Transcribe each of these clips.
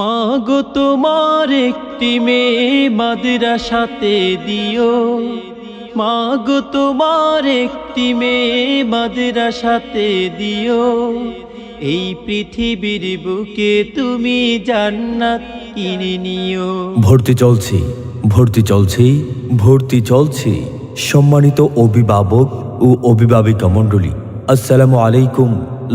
মাগো তোমার একটি মেয়ে মাদ্রাসাতে দিও। মাগো তোমার একটি মেয়ে মাদ্রাসাতে দিও। এই পৃথিবীর বুকে তুমি জান্নাত কিনে নিও। ভর্তি চলছে ভর্তি চলছে ভর্তি চলছে। সম্মানিত অভিভাবক ও অভিভাবিকা মণ্ডলী, আসসালামু আলাইকুম।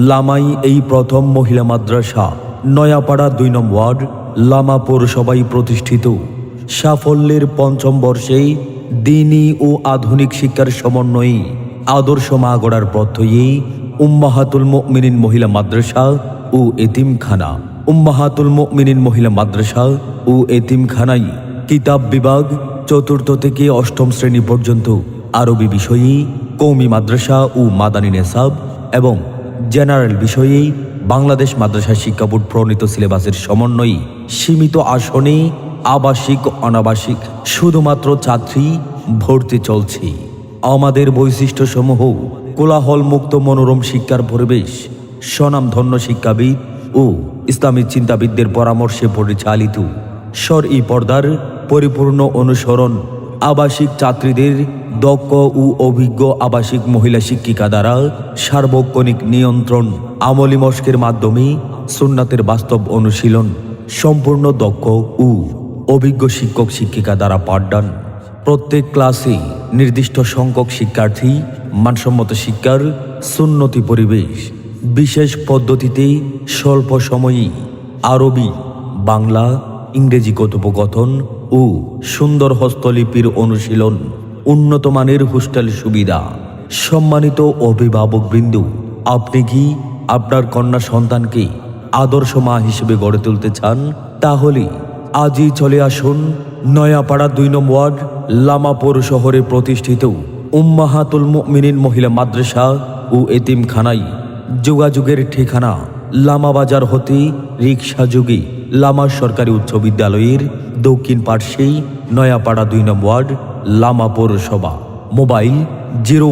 লামাই এই প্রথম মহিলা মাদ্রাসা। নয়াপাড়া দুই নম্বর ওয়ার্ড, লামা পৌরসভায় প্রতিষ্ঠিত। সাফল্যের পঞ্চম বর্ষে দিনী ও আধুনিক শিক্ষার সমন্বয়ে আদর্শ মা গড়ার পথয়ে উম্মাহাতুল মুমিনিন মহিলা মাদ্রাসা ও এতিমখানা। উম্মাহাতুল মিনিন মহিলা মাদ্রাসা ও এতিমখানায় কিতাব বিভাগ চতুর্থ থেকে অষ্টম শ্রেণি পর্যন্ত আরবি বিষয়ে কৌমি মাদ্রাসা ও মাদানী নেসাব এবং জেনারেল বিষয়ে বাংলাদেশ মাদ্রাসা শিক্ষা বোর্ড প্রণীত সিলেবাসের সমন্বয়ে সীমিত আসনে আবাসিক, অনাবাসিক শুধুমাত্র ছাত্রী ভর্তি চলছে। আমাদের বৈশিষ্ট্যসমূহ কোলাহল মুক্ত মনোরম শিক্ষার পরিবেশ, স্বনামধন্য শিক্ষাবিদ ও ইসলামী চিন্তাবিদদের পরামর্শে পরিচালিত স্বর ই পর্দার পরিপূর্ণ অনুসরণ আবাসিক ছাত্রীদের দক্ষ ও অভিজ্ঞ আবাসিক মহিলা শিক্ষিকা দ্বারা সার্বক্ষণিক নিয়ন্ত্রণ আমলি মস্কের মাধ্যমে সুন্নাতের বাস্তব অনুশীলন, সম্পূর্ণ দক্ষ ও অভিজ্ঞ শিক্ষক শিক্ষিকা দ্বারা পাঠদান। প্রত্যেক ক্লাসে নির্দিষ্ট সংখ্যক শিক্ষার্থী, মানসম্মত শিক্ষার সুন্নতি পরিবেশ। বিশেষ পদ্ধতিতে স্বল্প সময়ে আরবি, বাংলা, ইংরেজি কথোপকথন ও সুন্দর হস্তলিপির অনুশীলন উন্নত মানের হোস্টেল সুবিধা। সম্মানিত অভিভাবকবৃন্দ আপনি কি আপনার কন্যা সন্তানকে আদর্শ মা হিসেবে গড়ে তুলতে চান? তাহলে আজই চলে আসুন নয়াপাড়া দুই নম্বর ওয়ার্ড, লামাপুর শহরে প্রতিষ্ঠিত উম্মাহাতুল মুমিনিন মহিলা মাদ্রাসা ও এতিমখানায়। যোগাযোগের ঠিকানা লামা বাজার হতে রিক্সা যোগে লামা সরকারি উচ্চ বিদ্যালয়ের দক্ষিণ পার্শ্বেই নয়াপাড়া দুই নম্বর ওয়ার্ড লামা পৌরসভা। মোবাইল জিরো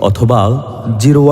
অথবা জিরো